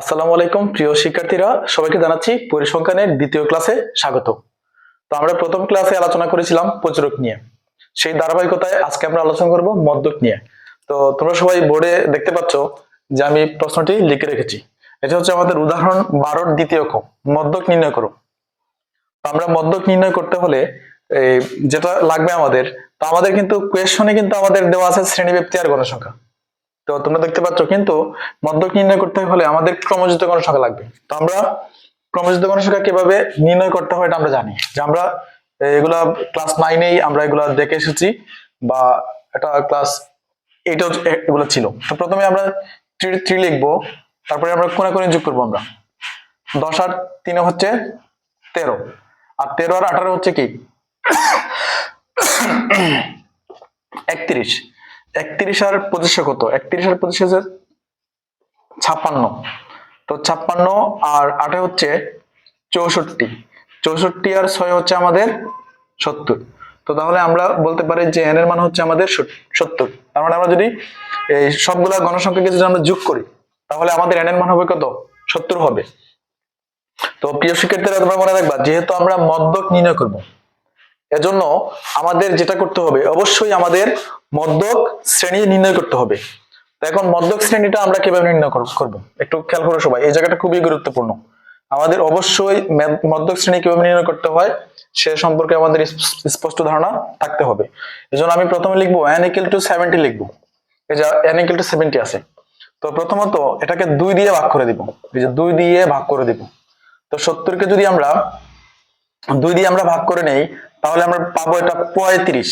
আসসালামু আলাইকুম, প্রিয় শিক্ষার্থীরা। সবাইকে জানাচ্ছি পরিসংখ্যানের দ্বিতীয় ক্লাসে স্বাগত। তো আমরা প্রথম ক্লাসে আলোচনা করেছিলাম প্রচুরক নিয়ে। সেই ধারাবাহিকতায় আজকে আমরা আলোচনা করব মদ্যক নিয়ে। তো তোমরা সবাই বোর্ডে দেখতে পাচ্ছ যে আমি প্রশ্নটি লিখে রেখেছি। এটা হচ্ছে আমাদের উদাহরণ বারোর দ্বিতীয় ক মদ্যক নির্ণয় করো। তো আমরা মদ্যক নির্ণয় করতে হলে যেটা লাগবে আমাদের, তো আমাদের কিন্তু কোয়েশনে কিন্তু আমাদের দেওয়া আছে শ্রেণীব্যাপ্তি আর গণসংখ্যা। তো তোমরা দেখতে পাচ্ছ কিন্তু মধ্যক নির্ণয় করতে হলে আমাদের ক্রমযুক্ত গণসংখ্যা লাগবে। তো আমরা ক্রমযুক্ত গণসংখ্যা কীভাবে নির্ণয় করতে হয় এটা আমরা জানি। যে আমরা এগুলা ক্লাস নাইনেই আমরা এগুলা দেখে এসেছি বা এটা ক্লাস এইটাও এগুলো ছিল। তো প্রথমে আমরা থ্রি থ্রি লিখব, তারপরে আমরা কোনে কোনে যোগ করব আমরা। দশ আর তিনে হচ্ছে তেরো। আর তেরো আর আঠারো হচ্ছে কি? একত্রিশ। একত্রিশ আর পঁচিশে কত? একত্রিশ আর পঁচিশে হচ্ছে ছাপ্পান্ন। তো ছাপ্পান্ন আর আটে হচ্ছে চৌষট্টি। চৌষট্টি আর ছয় হচ্ছে আমাদের সত্তর। তো তাহলে আমরা বলতে পারি যে এন এর মান হচ্ছে আমাদের সত্তর। তার মানে আমরা যদি এই সবগুলা গণসংখ্যাকে যদি আমরা যোগ করি, তাহলে আমাদের এন এর মান হবে কত? সত্তর হবে। তো প্রিয় শিক্ষার্থীরা, তোমরা মনে রাখবা, যেহেতু আমরা মদ্যক নির্ণয় করব, এজন্য আমাদের যেটা করতে হবে, অবশ্যই আমাদের মদ্যক শ্রেণি নির্ণয় করতে হবে। তো এখন মদ্যক শ্রেণীটা আমরা কীভাবে নির্ণয় করব? একটু খেয়াল করো সবাই, এই জায়গাটা খুবই গুরুত্বপূর্ণ। আমাদের অবশ্যই মদ্যক শ্রেণি কীভাবে নির্ণয় করতে হয়, সে সম্পর্কে আমাদের স্পষ্ট ধারণা থাকতে হবে। এই আমি প্রথমে লিখব এন ইকুয়াল টু সেভেন্টি লিখব। এই যে এন ইকুয়াল টু সেভেন্টি আছে। তো প্রথমত এটাকে দুই দিয়ে ভাগ করে দিব। এই যে দুই দিয়ে ভাগ করে দিব। তো সত্তরকে যদি আমরা দুই দিয়ে আমরা ভাগ করে নেই, তাহলে আমরা পাবো এটা পঁয়ত্রিশ।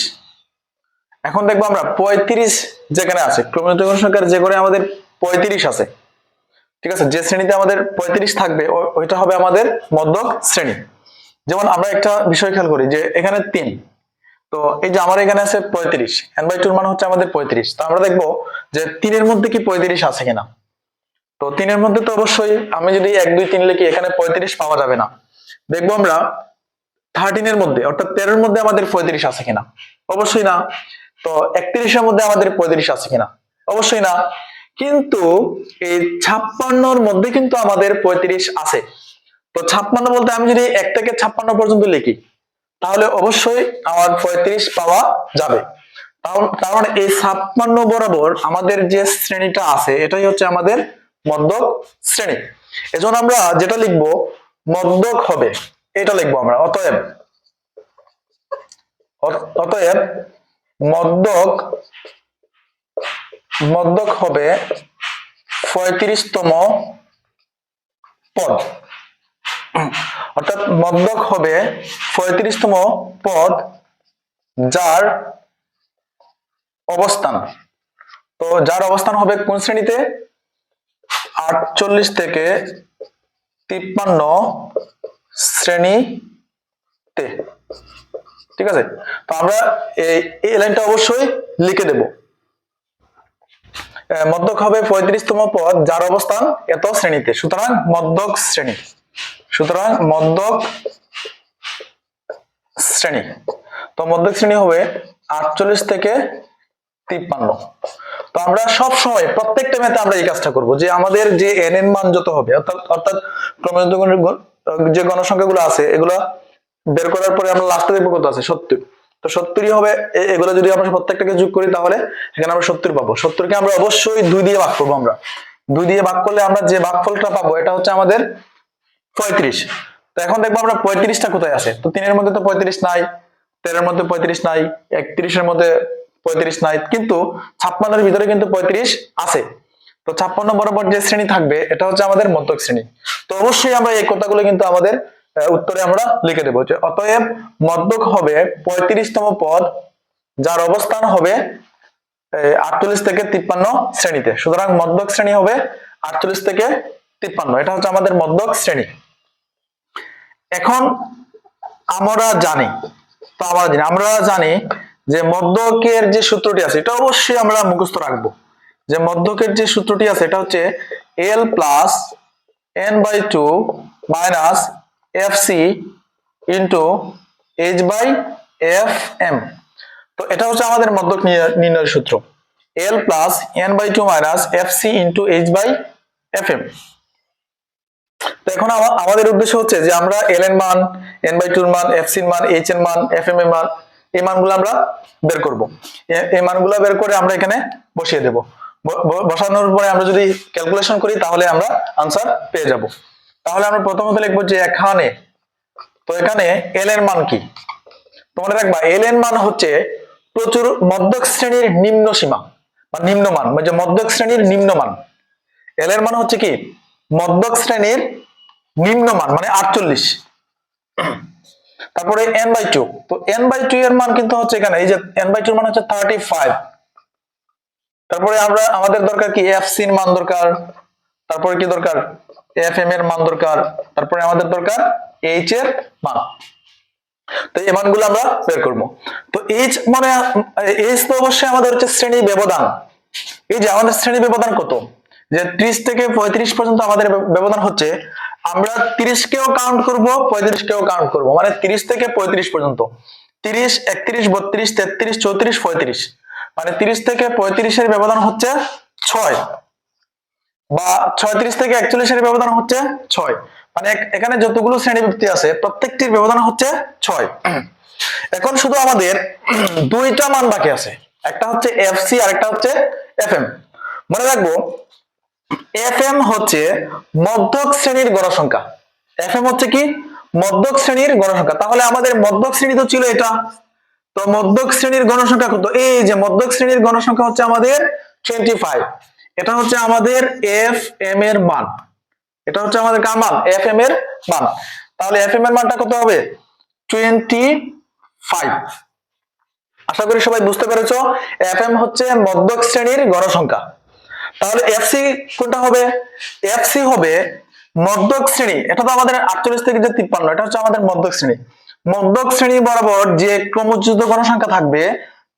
এখন দেখব আমরা পঁয়ত্রিশ যেখানে আছে ক্রমিত সংখ্যার যে করে আমাদের পঁয়ত্রিশ আছে। ঠিক আছে? যে শ্রেণীতে আমাদের পঁয়ত্রিশ থাকবে ওইটা হবে আমাদের মধ্যক শ্রেণি। যেমন আমরা একটা বিষয় খেয়াল করি যে এখানে তিন। তো এই যে আমার এখানে আছে পঁয়ত্রিশ এন বাই টুর মান হচ্ছে আমাদের পঁয়ত্রিশ। তো আমরা দেখব যে তিনের মধ্যে কি পঁয়ত্রিশ আছে কিনা? তো তিনের মধ্যে তো অবশ্যই আমি যদি এক, দুই, তিন লিখি, এখানে পঁয়ত্রিশ পাওয়া যাবে না। দেখব আমরা থার্টিনের মধ্যে, অর্থাৎ তেরোর মধ্যে আমাদের পঁয়ত্রিশ আছে কিনা? অবশ্যই না। তো একত্রিশের মধ্যে আমাদের পঁয়ত্রিশ আছে কিনা? অবশ্যই না। কিন্তু এই ছাপ্পান্নর মধ্যে কিন্তু আমাদের পঁয়ত্রিশ আছে। তো ছাপ্পান্ন বলতে আমি যদি এক থেকে ছাপ্পান্ন পর্যন্ত লিখি, তাহলে অবশ্যই আমার পঁয়ত্রিশ পাওয়া যাবে। কারণ এই ছাপ্পান্ন বরাবর আমাদের যে শ্রেণীটা আছে, এটাই হচ্ছে আমাদের মদ্যক শ্রেণি। এজন্য আমরা যেটা লিখব মদ্যক হবে, এটা লিখব আমরা, অতএব অতএব মদ্যক মদ্যক হবে পঁয়ত্রিশতম পদ। অর্থাৎ মদ্যক হবে পঁয়ত্রিশতম পদ যার অবস্থান। তো যার অবস্থান হবে কোন শ্রেণীতে? আটচল্লিশ থেকে তিপ্পান্ন শ্রেণীতে। ঠিক আছে? তো আমরা এই লাইনটা অবশ্যই লিখে দেব। মধ্যক হবে পঁয়ত্রিশতম পদ, যার অবস্থান এত শ্রেণীতে। সুতরাং মধ্যক শ্রেণি। সুতরাং মধ্যক শ্রেণি। তো মধ্যক শ্রেণি হবে আটচল্লিশ থেকে তিপ্পান্ন। তো আমরা সব সময় প্রত্যেকটা মেতে আমরা এই কাজটা করব, যে আমাদের যে এন এন মান যত হবে, অর্থাৎ অর্থাৎ ক্রমযুক্ত যে গণসংখ্যাগুলো আছে, এগুলা বের করার পরে আমরা লাস্টে দেখব কত আছে, সত্তর। তো সত্তরই হবে এগুলো যদি আমরা প্রত্যেকটাকে যোগ করি তাহলে এখানে আমরা সত্তর পাবো। সত্তরকে আমরা অবশ্যই দুই দিয়ে ভাগ করব আমরা। দুই দিয়ে ভাগ করলে আমরা যে ভাগফলটা পাবো, এটা হচ্ছে আমাদের পঁয়ত্রিশ। তো এখন দেখব আমরা পঁয়ত্রিশটা কোথায় আছে? তো তিনের মধ্যে তো পঁয়ত্রিশ নাই, তেরোর মধ্যে পঁয়ত্রিশ নাই, একত্রিশের মধ্যে পঁয়ত্রিশ নাই, কিন্তু ছাপ্পান্নের ভিতরে কিন্তু পঁয়ত্রিশ আছে। তো ছাপ্পান্ন বরাবর যে শ্রেণি থাকবে, এটা হচ্ছে আমাদের মধ্যক শ্রেণি। তো অবশ্যই আমরা এই কথাগুলো কিন্তু আমাদের উত্তরে আমরা লিখে দেবো যে অতএব মধ্যক হবে পঁয়ত্রিশতম পদ, যার অবস্থান হবে আটচল্লিশ থেকে তিপ্পান্ন শ্রেণীতে। সুতরাং মধ্যক শ্রেণি হবে আটচল্লিশ থেকে তিপ্পান্ন। এটা হচ্ছে আমাদের মধ্যক শ্রেণি। এখন আমরা জানি, তো আমরা জানি আমরা জানি যে মধ্যকের যে সূত্রটি আছে, এটা অবশ্যই আমরা মুখস্থ রাখব। যে মধ্যকের যে সূত্রটি আছে, এটা হচ্ছে L plus N by two minus F C into H by F M তো এটা হচ্ছে আমাদের মধ্যক নির্ণয়ের সূত্র। L plus N by two minus F C into H by F M তো এখন আমাদের উদ্দেশ্য হচ্ছে যে আমরা এল এর মান এন বাই টুর মান এফ সির মান এইচ এর মান এফ এম এর মান, এই মানগুলো আমরা বের করব। এই মানগুলো বের করে আমরা এখানে বসিয়ে দেব। বসানোর পরে আমরা যদি ক্যালকুলেশন করি তাহলে আমরা আনসার পেয়ে যাব। তাহলে আমরা প্রথমত লিখব যে এখানে, তো এখানে এল এর মান কি? তোমরা রাখবা এল এর মান হচ্ছে প্রচুর মধ্যক শ্রেণির নিম্ন সীমা, বা নিম্নমান মানে মধ্যক শ্রেণির নিম্নমান। এল এর মান হচ্ছে কি? মধ্যক শ্রেণির নিম্নমান মানে আটচল্লিশ। তারপরে এন বাই টু তো এন বাই টু এর মান কিন্তু হচ্ছে এখানে, এই যে এন বাই টু এর মান হচ্ছে থার্টি ফাইভ তারপরে আমরা, আমাদের দরকার কি? এফ সির মান দরকার। তারপরে কি দরকার? এফ এম এর মান দরকার, তারপরে আমাদের দরকার এইচ এর মান। তো এই মানগুলো আমরা বের করব। তো এইচ মানে এইচ তো অবশ্যই আমাদের হচ্ছে শ্রেণি ব্যবধান। এই যে আমাদের শ্রেণি ব্যবধান কত? যে ত্রিশ থেকে পঁয়ত্রিশ পর্যন্ত আমাদের ব্যবধান হচ্ছে, আমরা তিরিশ কেও কাউন্ট করব, পঁয়ত্রিশ কেও কাউন্ট করব। মানে তিরিশ থেকে পঁয়ত্রিশ পর্যন্ত। তিরিশ, একত্রিশ, বত্রিশ, তেত্রিশ, চৌত্রিশ, পঁয়ত্রিশ। মানে তিরিশ থেকে পঁয়ত্রিশের ব্যবধান হচ্ছে ছয়। বা ছয়ত্রিশ থেকে একচল্লিশের ব্যবধান হচ্ছে ছয়। মানে এখানে যতগুলো শ্রেণীবৃত্তি আছে, প্রত্যেকটির ব্যবধান হচ্ছে ছয়। এখন শুধু আমাদের দুইটা মান বাকি আছে। একটা হচ্ছে এফ সি আর একটা হচ্ছে এফ এম মনে রাখব এফ এম হচ্ছে মধ্যক শ্রেণির গণসংখ্যা এফ এম হচ্ছে কি? মধ্যক শ্রেণির গণসংখ্যা তাহলে আমাদের মধ্যক শ্রেণি তো ছিল এটা। তো মধ্যক শ্রেণির গণসংখ্যা কত? এই যে মধ্যক শ্রেণির গণসংখ্যা হচ্ছে আমাদের টোয়েন্টি ফাইভ এটা হচ্ছে আমাদের এফ এম এর মান। এটা হচ্ছে আমাদের কার মান? এফ এম এর মান। তাহলে এফ এম এর মানটা কত হবে? টোয়েন্টি ফাইভ আশা করি সবাই বুঝতে পেরেছ এফ এম হচ্ছে মধ্যক শ্রেণির গণসংখ্যা তাহলে এফসি কোনটা হবে? এফসি হবে মধ্যক শ্রেণি। এটা তো আমাদের আটচল্লিশ থেকে যে তিপ্পান্ন, এটা হচ্ছে আমাদের মধ্যক শ্রেণি। মধ্যক শ্রেণি বরাবর যে ক্রমযুক্ত গণসংখ্যা থাকবে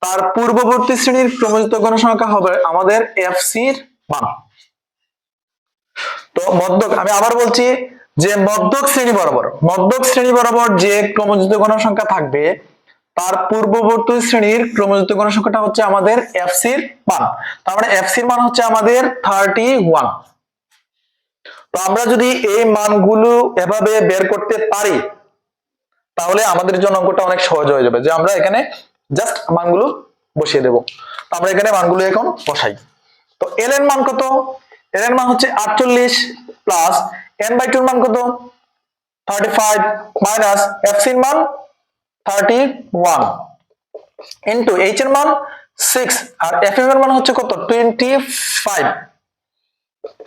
তার পূর্ববর্তী শ্রেণির ক্রমযুক্ত গণসংখ্যা হবে আমাদের এফসির মান। তো মধ্যক, আমি আবার বলছি যে মধ্যক শ্রেণি বরাবর, মধ্যক শ্রেণি বরাবর যে ক্রমযুক্ত গণসংখ্যা থাকবে, তার পূর্ববর্তী শ্রেণির ক্রমযুক্ত গণসংখ্যাটা হচ্ছে আমাদের এফসির মান। তার মানে এফসির মান হচ্ছে আমাদের থার্টি ওয়ান তো আমরা যদি এই মানগুলো এভাবে বের করতে পারি, তাহলে আমাদের জন্য অঙ্কটা অনেক সহজ হয়ে যাবে। যে আমরা এখানে জাস্ট মানগুলো বসিয়ে দেব। আমরা এখানে মানগুলো এখন বসাই। তো এল এর মান কত? এল এর মান হচ্ছে আটচল্লিশ প্লাস এন বাই টুর মান কত? থার্টি ফাইভ মাইনাস এফ সির মান থার্টি ওয়ান ইন্টু এইচ এর মান সিক্স আর এফ এর মান হচ্ছে কত? টোয়েন্টি ফাইভ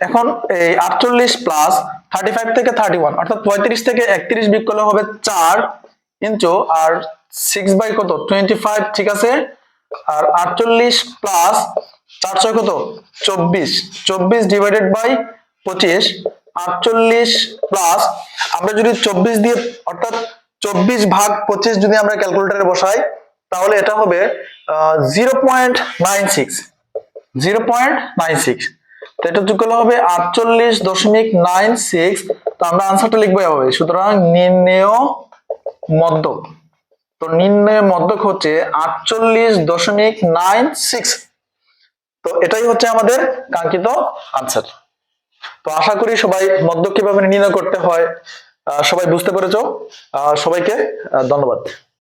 এখন এই আটচল্লিশ প্লাস থার্টি ফাইভ থেকে থার্টি ওয়ান অর্থাৎ পঁয়ত্রিশ থেকে একত্রিশ করলে হবে চার ইঞ্চু আর সিক্স বাই কত? টোয়েন্টি ফাইভ ঠিক আছে? আর আটচল্লিশ প্লাস চারশো কত? চব্বিশ। চব্বিশ ডিভাইডেড বাই পঁচিশ। আটচল্লিশ প্লাস আমরা যদি চব্বিশ দিয়ে, অর্থাৎ চব্বিশ ভাগ পঁচিশ যদি আমরা ক্যালকুলেটারে বসাই, তাহলে এটা হবে zero point nine six zero point nine six তো এটা যোগ করলে হবে আটচল্লিশ দশমিক নাইন সিক্স তো আমরা আনসারটা লিখব এভাবে। সুতরাং নির্ণেয় মধ্যক। তো নির্ণয় মধ্যক হচ্ছে আটচল্লিশ দশমিক নাইন সিক্স। তো এটাই হচ্ছে আমাদের কাঙ্ক্ষিত আনসার তো আশা করি সবাই মধ্যক কীভাবে নির্ণয় করতে হয় সবাই বুঝতে পেরেছ। সবাইকে ধন্যবাদ।